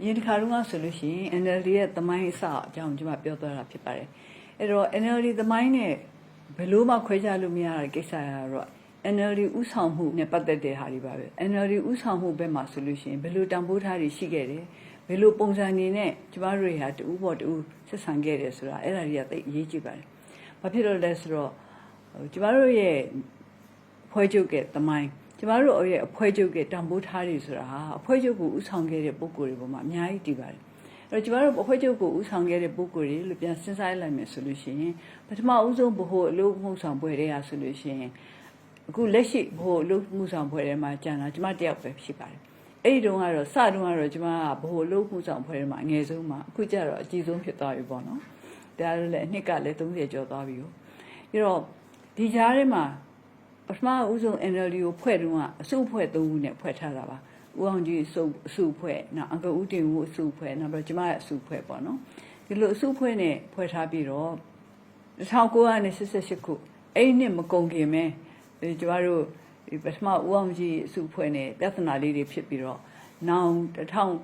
အရင်တစ်ခါတုန်းကဆိုလို့ရှိရင် NLD ရဲ့သမိုင်းအစအကြောင်းကျွန်မပြောသွားတာဖြစ်ပါတယ်အဲ့တော့ NLD သမိုင်းနဲ့ဘယ်လို့မှခွဲခြားလို့မရတဲ့ကိစ္စရတော့ NLD ဥဆောင်မှုနဲ့ပတ်သက်တဲ့ဟာတွေပါပဲ NLD ဥဆောင်မှုဘက်မှာဆိုလို့ရှိရင်ဘယ်လိုတန်ဖိုးထားတွေရှိခဲ့တယ်ဘယ်လိုပုံစံနေနဲ့ကျမတို့တွေဟာတူဘောတူဆက်ဆံခဲ့တယ်ဆိုတာအဲ့ဒါတွေကသိအရေးကြီးပါတယ်ဘာဖြစ်လို့လဲဆိုတော့ကျမတို့ရဲ့ဖွဲ့ချုပ်ရဲ့သမိုင်း ကျမတို့ရဲ့အဖွဲ့ချုပ်ရဲ့တန်ဖိုးထားတွေဆိုတာဟာအဖွဲ့ချုပ်ကိုဥဆောင်ခဲ့တဲ့ပုံကိုယ်တွေပေါ်မှာအများကြီးတည်ပါတယ်အဲ့တော့ကျမတို့အဖွဲ့ချုပ်ကိုဥဆောင်ခဲ့တဲ့ပုံကိုယ်တွေလို့ပြန်စဉ်းစားလိုက်မယ်ဆိုလို့ရှိရင်ပထမဦးဆုံးဘ ਹੁ အလို့မှုဆောင်ပွဲတွေကဆိုလို့ရှိရင်အခုလက်ရှိဘ ਹੁ အလို့မှုဆောင်ပွဲတွေမှာကျန်တာကျမတယောက်ပဲဖြစ်ပါတယ်အဲ့ဒီတုန်းကတော့စတုန်းကတော့ကျမကဘ ਹੁ အလို့မှုဆောင်ပွဲတွေမှာအငယ်ဆုံးမှာအခုကျတော့အကြီးဆုံးဖြစ်သွားပြီပေါ့နော်ဒါလည်းအနှစ်ကလည်း30ကျော်သွားပြီကိုပြီးတော့ဒီကြားထဲမှာ ပထမဦးဆုံး NLD ကိုဖွဲ့တုန်းကအစုအဖွဲ့၃ခုနဲ့ဖွဲ့ထားတာပါဦးအောင်ကြီးအစုအစုဖွဲ့နောက်အင်္ဂဦးတင်ဦးအစုဖွဲ့နောက်ပြီးကျမရဲ့အစုဖွဲ့ပေါ့နော်ဒီလိုအစုဖွဲ့နဲ့ဖွဲ့ထားပြီးတော့1988ခုအဲ့ဒီနှစ်မကုန်ခင်မဲကျမတို့ဒီပထမဦးအောင်ကြီးအစုဖွဲ့နဲ့ပြဿနာလေးတွေဖြစ်ပြီးတော့နောင်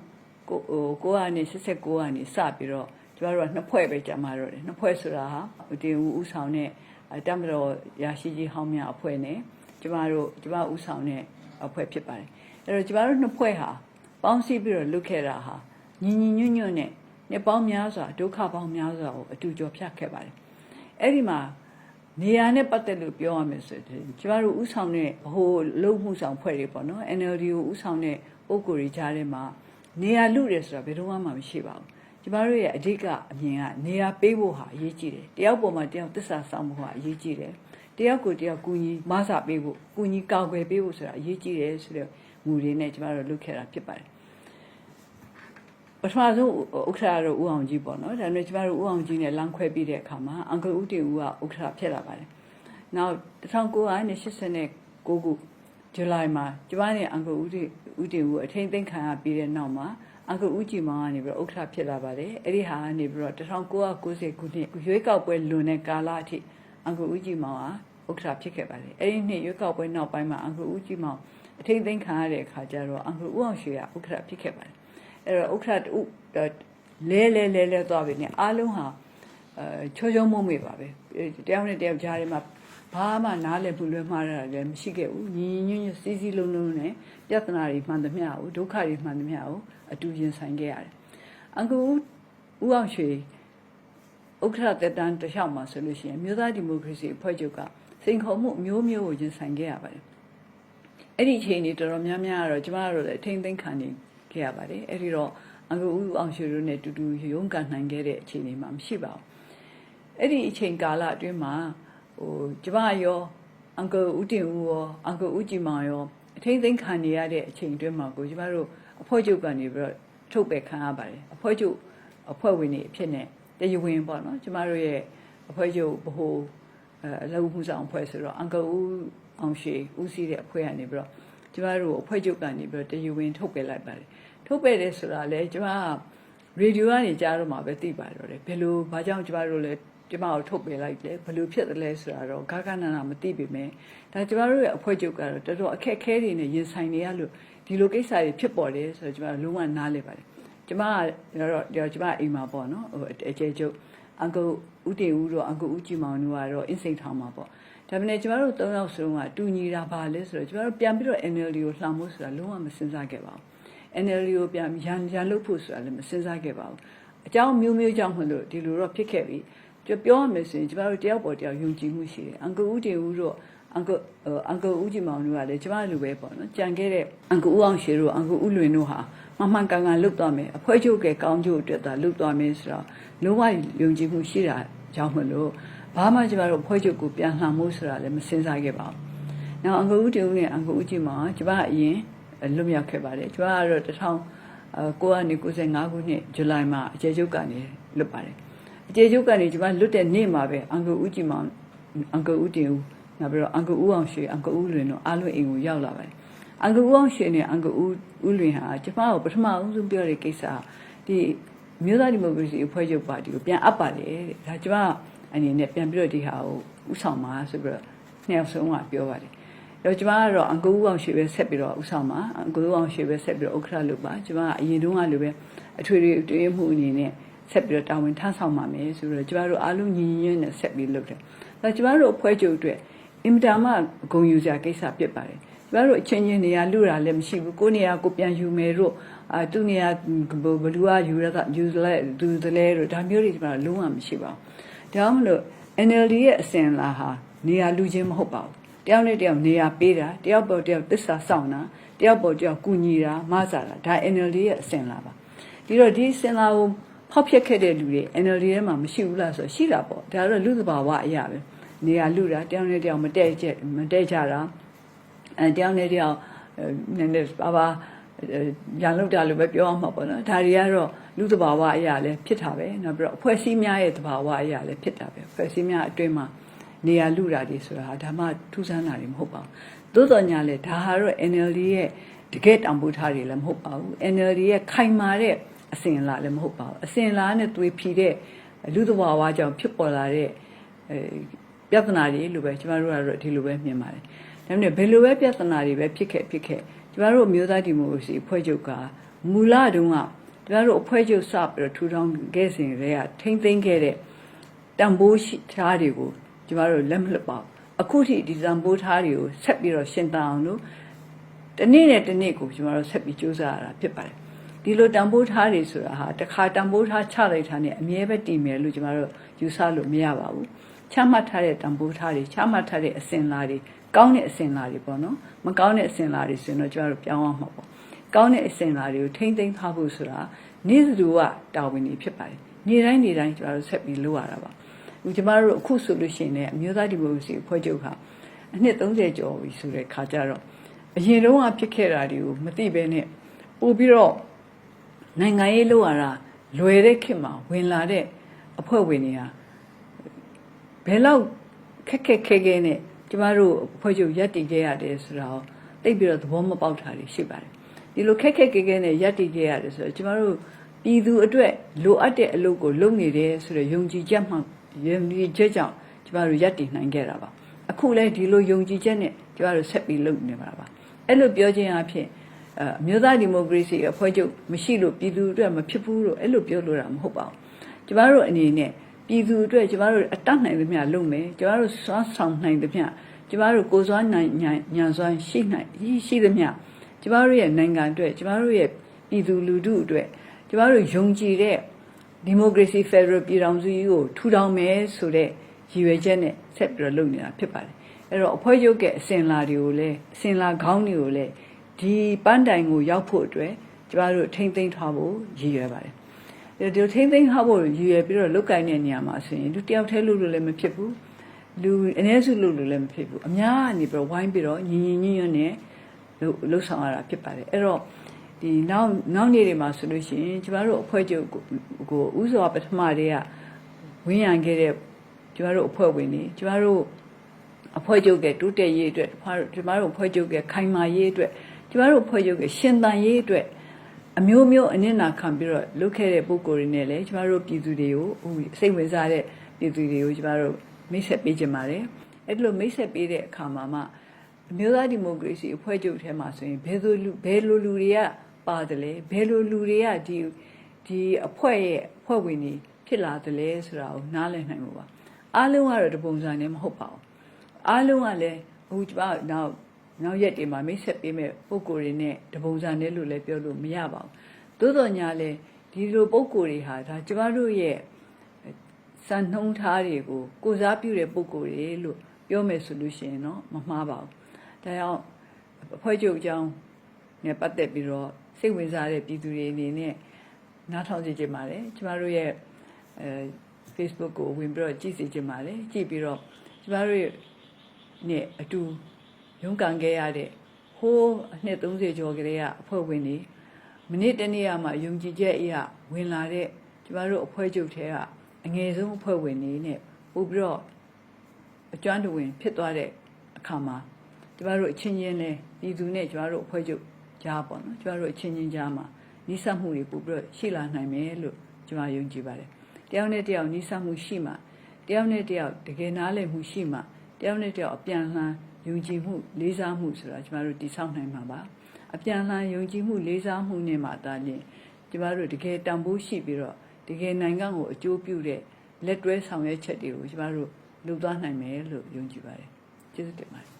1989ကနေ89ကနေစပြီးတော့ကျမတို့ကနှစ်ဖွဲ့ပဲကြာမှာတော့တယ်နှစ်ဖွဲ့ဆိုတာဟာတင်ဦးဦးဆောင်တဲ့ တမတော်ရရှိကြီးဟောင်းများအဖွဲ့နဲ့ကျမတို့ကျမဦးဆောင်တဲ့အဖွဲ့ဖြစ်ပါတယ်အဲ့တော့ကျမတို့နှစ်ဖွဲ့ဟာပေါင်းစည်းပြီးတော့လုပ်ခဲ့တာဟာညီညီညွတ်ညွတ်နဲ့နှစ်ပေါင်းများစွာဒုက္ခပေါင်းများစွာကိုအတူကြော်ဖြတ်ခဲ့ပါတယ်အဲ့ဒီမှာနေရာနဲ့ပတ်သက်လို့ပြောရမယ်ဆိုရင်ကျမတို့ဥဆောင်တဲ့ဟိုလုံမှုဆောင်ဖွဲ့တွေပေါ့နော် NLD ကိုဥဆောင်တဲ့ပုံကိုယ်တွေကြားထဲမှာနေရာလူတယ်ဆိုတာဘယ်တော့မှမရှိပါဘူး ကျမတို့ရဲ့အဓိကအမြင်ကနေရာပေးဖို့ဟာအရေးကြီးတယ်တယောက်ပေါ်မှာတယောက်သစ္စာဆောင်ဖို့ဟာအရေးကြီးတယ်တယောက်ကိုတယောက်ကူညီမဆပေးဖို့ကူညီကောက်ွယ်ပေးဖို့ဆိုတာအရေးကြီးတယ်ဆိုတော့ငူတွေနဲ့ကျမတို့လုပ်ခဲ့တာဖြစ်ပါတယ်ပထမဆုံးဥက္ခရာတော့ဦးအောင်ကြီးပေါ့နော်ဒါပေမဲ့ကျမတို့ဦးအောင်ကြီးနဲ့လမ်းခွဲပြီးတဲ့အခါမှာအင်္ဂလဦးတင်ဦးကဥက္ခရာဖြစ်လာပါတယ်နောက်1989ခုဇူလိုင်မှာကျမနဲ့အင်္ဂလဦးတင်ဦးတင်ဦးအထိမ့်သိမ်းခံရပြီးတဲ့နောက်မှာ အင်္ဂဦးကြည်မောင်ကနေပြီးတော့ဥက္ခရာဖြစ်လာပါတယ်အဲ့ဒီဟာကနေပြီးတော့1990ခုနှစ်ရွေးကောက်ပွဲလွန်တဲ့ကာလအထိအင်္ဂဦးကြည်မောင်ဟာဥက္ခရာဖြစ်ခဲ့ပါတယ်အဲ့ဒီနှစ်ရွေးကောက်ပွဲနောက်ပိုင်းမှာအင်္ဂဦးကြည်မောင်အထိမ့်သိမ်းခံရတဲ့အခါကျတော့အင်္ဂဦးအောင်ရွှေကဥက္ခရာဖြစ်ခဲ့ပါတယ်အဲ့တော့ဥက္ခရာတူလဲလဲလဲလဲသွားပြီねအားလုံးဟာအဲချောချောမုံမေပါပဲတယောက်နဲ့တယောက်ကြားထဲမှာ ဘာမှနားလည်ဘူးလွဲမှားတာလည်းမရှိခဲ့ဘူးညီညီညွတ်ညွတ်စီးစီးလုံးလုံးနဲ့ပြဿနာတွေမှန်သမျှကိုဒုက္ခတွေမှန်သမျှကိုအတူရင်ဆိုင်ခဲ့ရတယ်။အင်္ဂဦးဦးအောင်ရွှေဥက္ကဋ္ဌတက်တန်းတလျှောက်မှာဆိုလို့ရှိရင်မြို့သားဒီမိုကရေစီအဖွဲ့ချုပ်ကစိန်ခေါ်မှုမျိုးမျိုးကိုရင်ဆိုင်ခဲ့ရပါတယ်။အဲ့ဒီအချိန်တွေတော်တော်များများကတော့ကျမတို့လည်းထိမ့်သိမ့်ခံနေခဲ့ရပါတယ်။အဲ့ဒီတော့အင်္ဂဦးအောင်ရွှေတို့နဲ့တူတူရုန်းကန်နိုင်ခဲ့တဲ့အခြေအနေမှာမရှိပါဘူး။အဲ့ဒီအချိန်ကာလအတွင်းမှာ ဟိုကျမရောအင်္ဂဦးတင်ဦးရောအင်္ဂဦးကြည်မောင်ရောအထိမ့်သိမ့်ခံနေရတဲ့အချိန်အတွင်းမှာကိုကျမတို့အဖွဲ့ချုပ်ကနေပြီးတော့ထုတ်ပယ်ခံရပါတယ်အဖွဲ့ချုပ်အဖွဲ့ဝင်တွေအဖြစ်နဲ့တရားဝင်ပေါ့နော်ကျမတို့ရဲ့အဖွဲ့ချုပ်ဘို့အဲအလုပ်မှုဆောင်အဖွဲ့ဆိုတော့အင်္ဂဦးအောင်ရှိဦးစီးတဲ့အဖွဲ့ကနေပြီးတော့ကျမတို့အဖွဲ့ချုပ်ကနေပြီးတော့တရားဝင်ထုတ်ပယ်လိုက်ပါတယ်ထုတ်ပယ်တယ်ဆိုတာလေကျမရေဒီယိုကနေကြားတော့မှပဲသိပါတော့တယ်ဘယ်လိုဘာကြောင့်ကျမတို့လဲ ကျမတို့ထုတ်ပယ်လိုက်တယ်ဘယ်လိုဖြစ်တယ်လဲဆိုတာတော့ဂဂနနာမသိပေမဲ့ဒါကျမတို့ရဲ့အဖွဲ့ချုပ်ကတော့တော်တော်အခက်ခဲတွေနဲ့ရင်ဆိုင်နေရလို့ဒီလိုကိစ္စတွေဖြစ်ပေါ်တယ်ဆိုတော့ကျမလုံးဝနားလည်ပါတယ်ကျမကတော့ကျမအိမ်မှာပေါ့နော်ဟိုအကျဲကျုပ်အင်္ဂုဦးတင်ဦးတို့အင်္ဂုဦးကြည်မောင်တို့ကတော့အင်းစိန်ထောင်မှာပေါ့ဒါပေမဲ့ကျမတို့၃ယောက်စလုံးကတူညီတာပါလဲဆိုတော့ကျမတို့ပြန်ပြီးတော့ NLD ကိုလှောင်ဖို့ဆိုတာလုံးဝမစဉ်းစားခဲ့ပါဘူး NLD ကိုပြန်ရန်ရန်လုပ်ဖို့ဆိုတာလည်းမစဉ်းစားခဲ့ပါဘူးအကြောင်းမျိုးမျိုးကြောင့်မလို့ဒီလိုတော့ဖြစ်ခဲ့ပြီ ပြောရမယ်ဆိုရင်ကျမတို့တယောက်ပေါ်တယောက်ယုံကြည်မှုရှိတယ်အင်္ဂုဦးတင်ဦးတို့အန်ကအန်ကဦးကြီးမောင်တို့ကလည်းကျမလိုပဲပေါ့နော်ကြံခဲ့တဲ့အန်ကဦးအောင်ရှေတို့အန်ကဦးလွင်တို့ဟာမမှန်ကန်ကန်လုပ်သွားမယ်အဖွဲချုပ်ကကောင်းကျိုးအတွက်သာလုပ်သွားမယ်ဆိုတော့လုံးဝယုံကြည်မှုရှိတာကြောင့်မလို့ဘာမှကျမတို့ဖွဲချုပ်ကိုပြန်လှန်မှုဆိုတာလည်းမစင်စားခဲ့ပါဘူး။နောက်အန်ကဦးတင်ဦးနဲ့အန်ကဦးကြီးမောင်ကကျမအရင်လွတ်မြောက်ခဲ့ပါတယ်ကျမကတော့တထောင်995ခုနှစ်ဇူလိုင်မှာအကျေချုပ်ကနေလွတ်ပါတယ် အကျေချုပ်ကနေကျမလွတ်တဲ့နေ့မှာပဲအန်ကဦးကြီးမောင်အန်ကဦးတင်ဦးနောက်ပြီးတော့အင်္ဂဦးအောင်ရွှေအင်္ဂဦးလွင်တို့အားလုံးအိမ်ကိုရောက်လာပါတယ်အင်္ဂဦးအောင်ရွှေနဲ့အင်္ဂဦးဦးလွင်ဟာကျမကိုပထမအဆုံးပြောတဲ့ကိစ္စဒီမြို့သားဒီမိုကရေစီအဖွဲ့ချုပ်ပါတီကိုပြန်အပ်ပါတယ်တဲ့ဒါကျမအနေနဲ့ပြန်ပြီးတော့ဒီဟာကိုဥဆောင်ပါဆိုပြီးတော့နှစ်ယောက်ဆုံးကပြောပါတယ်တော့ကျမကတော့အင်္ဂုဦးအောင်ရွှေပဲဆက်ပြီးတော့ဥဆောင်ပါအင်္ဂုဦးအောင်ရွှေပဲဆက်ပြီးတော့ဥက္ခရလုပ်ပါကျမကအရင်တုန်းကလိုပဲအထွေထွေအတွင်းမှုအနေနဲ့ ဆက်ပြီးတော့တာဝန်ထမ်းဆောင်ပါမယ်ဆိုတော့ကျမတို့အားလုံးညီညီညွတ်နဲ့ဆက်ပြီးလုပ်တယ်ဒါကျမတို့အဖွဲ့ချုပ်အတွက်အင်မတန်မှဂုဏ်ယူစရာကိစ္စဖြစ်ပါတယ်ကျမတို့အချင်းချင်းနေရာလူတာလည်းမရှိဘူးကိုယ်နေရာကိုပြန်ယူမယ်တို့အာသူနေရာဘလူးကယူရတာယူလဲသူတလဲတို့ဒါမျိုးတွေကျမတို့လုံးဝမရှိပါဘူးဒါမှမဟုတ် NLD ရဲ့အစဉ်လာဟာနေရာလူချင်းမဟုတ်ပါဘူးတယောက်နဲ့တယောက်နေရာပေးတာတယောက်ပေါ်တယောက်သစ္စာစောင့်တာတယောက်ပေါ်တယောက်ကူညီတာမဆာတာဒါ NLD ရဲ့အစဉ်လာပါဒီတော့ဒီအစဉ်လာကို ဖောက်ဖျက်ခဲ့တဲ့လူတွေ NLD ထဲမှာမရှိဘူးလားဆိုတော့ရှိတာပေါ့ဒါတော့လူသဘာဝအရာပဲနေရာလူတာတယောက်နဲ့တယောက်မတည့်ကျမတည့်ကြတာအဲတယောက်နဲ့တယောက်နည်းနည်းပါပါရန်လောက်တာလို့ပဲပြောအောင်မှာပေါ့နော်ဒါတွေကတော့လူသဘာဝအရာလည်းဖြစ်တာပဲနောက်ပြီးတော့အဖွဲ့အစည်းများရဲ့သဘာဝအရာလည်းဖြစ်တာပဲအဖွဲ့အစည်းများအတွင်းမှာနေရာလူတာတွေဆိုတာဒါမှထူးဆန်းတာတွေမဟုတ်ပါဘူးသို့တော်ညာလဲဒါဟာတော့ NLD ရဲ့တကယ်တံပိုးထားတွေလည်းမဟုတ်ပါဘူး NLD ရဲ့ခိုင်မာတဲ့ အစဉ်အလာလည်းမဟုတ်ပါဘူးအစဉ်အလာနဲ့သွေးဖြီတဲ့လူသဘာဝကြောင့်ဖြစ်ပေါ်လာတဲ့အဲပြဿနာတွေလို့ပဲကျမတို့ကတော့ဒီလိုပဲမြင်ပါတယ်ဒါပေမဲ့ဘယ်လိုပဲပြဿနာတွေပဲဖြစ်ခဲ့ဖြစ်ခဲ့ကျမတို့အမျိုးသားဒီမိုကရေစီအဖွဲ့ချုပ်ကမူလတုန်းကကျမတို့အဖွဲ့ချုပ်စပြီးတော့ထူထောင်ခဲ့စဉ်တည်းကထိမ့်သိမ်းခဲ့တဲ့တံပိုးရှိထားတွေကိုကျမတို့လက်မလွတ်ပါဘူးအခုထိဒီတံပိုးထားတွေကိုဆက်ပြီးတော့ရှင်းတန်အောင်လို့တနေ့နဲ့တနေ့ကိုကျမတို့ဆက်ပြီးစူးစမ်းရတာဖြစ်ပါတယ် ဒီလိုတံပိုးထားတွေဆိုတာဟာတစ်ခါတံပိုးထားချလိုက်တာနဲ့အမြဲပဲတည်မယ်လို့ကျမတို့ယူဆလို့မရပါဘူးချမှတ်ထားတဲ့တံပိုးထားတွေချမှတ်ထားတဲ့အစဉ်အလာတွေကောင်းတဲ့အစဉ်အလာတွေပေါ့နော်မကောင်းတဲ့အစဉ်အလာတွေဆိုရင်တော့ကျမတို့ပြောင်းအောင်မှာပေါ့ကောင်းတဲ့အစဉ်အလာတွေကိုထိမ့်သိမ်းထားဖို့ဆိုတာနေ့စုကတာဝန်ကြီးဖြစ်ပါတယ်နေ့တိုင်းနေ့တိုင်းကျမတို့ဆက်ပြီးလုပ်ရတာပါကျမတို့အခုဆိုလို့ရှိရင်လည်းအမျိုးသားဒီမိုကရေစီအဖွဲ့ချုပ်ဟာအနှစ်30ကျော်ပြီဆိုတဲ့ခါကျတော့အရင်တုန်းကဖြစ်ခဲ့တာတွေကိုမသိဘဲနဲ့ပို့ပြီးတော့ နိုင်ငံရေးလုပ်ရတာလွယ်တဲ့ခေတ်မှာဝင်လာတဲ့အဖွဲ့ဝင်တွေဟာဘယ်လောက်ခက်ခက်ခဲခဲနဲ့ကျမတို့အဖွဲ့ချုပ်ရပ်တည်ခဲ့ရတယ်ဆိုတော့တိတ်ပြီးတော့သဘောမပေါက်တာတွေရှိပါတယ်ဒီလိုခက်ခက်ခဲခဲနဲ့ရပ်တည်ခဲ့ရတယ်ဆိုတော့ကျမတို့ပြည်သူအတွက်လိုအပ်တဲ့အလုပ်ကိုလုပ်နေတယ်ဆိုတော့ယုံကြည်ချက်မှယုံကြည်ချက်ကြောင့်ကျမတို့ရပ်တည်နိုင်ခဲ့တာပါအခုလဲဒီလိုယုံကြည်ချက်နဲ့ကျမတို့ဆက်ပြီးလုပ်နေပါပါအဲ့လိုပြောခြင်းအဖြစ် အမျိုးသားဒီမိုကရေစီအဖွဲ့ချုပ်မရှိလို့ပြည်သူအတွက်မဖြစ်ဘူးလို့အဲ့လိုပြောလို့တာမဟုတ်ပါဘူးကျမတို့အနေနဲ့ပြည်သူအတွက်ကျမတို့အတတ်နိုင်သမျှလုပ်မယ်ကျမတို့စွမ်းဆောင်နိုင်သမျှကျမတို့ကိုယ်စွမ်းနိုင်ညံစွမ်းရှိနိုင်ရှိသမျှကျမတို့ရဲ့နိုင်ငံအတွက်ကျမတို့ရဲ့ပြည်သူလူထုအတွက်ကျမတို့ယုံကြည်တဲ့ဒီမိုကရေစီဖက်ဒရယ်ပြည်ထောင်စုကြီးကိုထူထောင်မယ်ဆိုတဲ့ရည်ရွယ်ချက်နဲ့ဆက်ပြီးတော့လုပ်နေတာဖြစ်ပါတယ်အဲ့တော့အဖွဲ့ချုပ်ရဲ့အစဉ်လာတွေကိုလည်းအစဉ်လာခေါင်းတွေကိုလည်း ဒီပန်းတိုင်ကိုရောက်ဖို့အတွက်ကျမတို့ထိမ့်သိမ်းထားဖို့ရည်ရွယ်ပါတယ်ဒီထိမ့်သိမ်းထားဖို့ရည်ရွယ်ပြီးတော့လုတ်ကင်တဲ့နေရာမှာဆိုရင်လူတယောက်တည်းလုပ်လို့လည်းမဖြစ်ဘူးလူအ ਨੇ စုလုပ်လို့လည်းမဖြစ်ဘူးအများကနေပြီးတော့ဝိုင်းပြီးတော့ညီညီညွတ်ညွတ်နဲ့လှုပ်ဆောင်ရတာဖြစ်ပါတယ်အဲ့တော့ဒီနောက်နောက်နေ့တွေမှာဆိုလို့ရှိရင်ကျမတို့အဖွဲ့ချုပ်ကိုဥစွာပထမတည်းကဝင်းရံခဲ့တဲ့ကျမတို့အဖွဲ့ဝင်တွေကျမတို့အဖွဲ့ချုပ်ကတိုးတက်ရေးအတွက်ကျမတို့အဖွဲ့ချုပ်ကခိုင်မာရေးအတွက် ကျမတို့ဖွဲ့ချုပ်ကရှင်သန်ရေးအတွက်အမျိုးမျိုးအနစ်နာခံပြီးတော့လုပ်ခဲ့တဲ့ပုံကိုယ်တွေနဲ့လည်းကျမတို့ပြည်သူတွေကိုစိတ်ဝင်စားတဲ့ပြည်သူတွေကိုကျမတို့မိတ်ဆက်ပေးကြပါတယ်အဲ့လိုမိတ်ဆက်ပေးတဲ့အခါမှာမှအမျိုးသားဒီမိုကရေစီအဖွဲ့ချုပ်ထဲမှာဆိုရင်ဘယ်လိုလူဘယ်လိုလူတွေကပါတယ်လဲဘယ်လိုလူတွေကဒီဒီအဖွဲ့ရဲ့အဖွဲ့ဝင်တွေဖြစ်လာတယ်လဲဆိုတာကိုနားလည်နိုင်မှာပါအားလုံးကတော့တပုံစံနဲ့မဟုတ်ပါဘူးအားလုံးကလည်းအခုကျမနောက် နောက်ရက်တွေမှာမိတ်ဆက်ပေးမဲ့ပုံကိုယ်တွေနဲ့တပုံစံနဲ့လို့လည်းပြောလို့မရပါဘူးသို့တော်ညာလဲဒီလိုပုံကိုယ်တွေဟာဒါကျမတို့ရဲ့စံနှုံးထားတွေကိုကိုစားပြုတဲ့ပုံကိုယ်တွေလို့ပြောမယ်ဆိုလို့ရှိရင်တော့မမှားပါဘူးဒါကြောင့်အဖွဲ့ချုပ်အကြောင်းနဲ့ပတ်သက်ပြီးတော့စိတ်ဝင်စားတဲ့ပြည်သူတွေအနေနဲ့နားထောင်ကြည့်ကြပါလေကျမတို့ရဲ့အဲ Facebook ကိုဝင်ပြီးတော့ကြည့်စီကြပါလေကြည့်ပြီးတော့ကျမတို့ရဲ့နဲ့အတူ ရုန်းကန်ခဲ့ရတဲ့ဟိုးအနှစ်30ကျော်ကလေးကအဖွဲ့ဝင်တွေမိနစ်တနေ့မှယုံကြည်ချက်အရာဝင်လာတဲ့ကျမတို့အဖွဲ့ချုပ်ထဲကအငယ်ဆုံးအဖွဲ့ဝင်တွေနဲ့ပို့ပြီးတော့အကျွမ်းတဝင်ဖြစ်သွားတဲ့အခါမှာကျမတို့အချင်းချင်းနဲ့ပြည်သူနဲ့ကျမတို့အဖွဲ့ချုပ်ကြားပေါ့နော်ကျမတို့အချင်းချင်းကြားမှာနိစမှုတွေပို့ပြီးတော့ရှိလာနိုင်မယ်လို့ကျမယုံကြည်ပါတယ်တယောက်နဲ့တယောက်နိစမှုရှိမှတယောက်နဲ့တယောက်တကယ်နားလည်မှုရှိမှတယောက်နဲ့တယောက်အပြန်လှန် ယုံကြည်မှုလေးစားမှုဆိုတာကျမတို့တည်ဆောက်နိုင်မှာပါအပြန်အလှန်ယုံကြည်မှုလေးစားမှုနဲ့မှသာလျှင်ကျမတို့တကယ်တန်ဖိုးရှိပြီးတော့တကယ်နိုင်ငံကိုအကျိုးပြုတဲ့လက်တွဲဆောင်ရွက်ချက်တွေကိုကျမတို့လုပ်သွားနိုင်မယ်လို့ယုံကြည်ပါတယ်ကျေးဇူးတင်ပါတယ်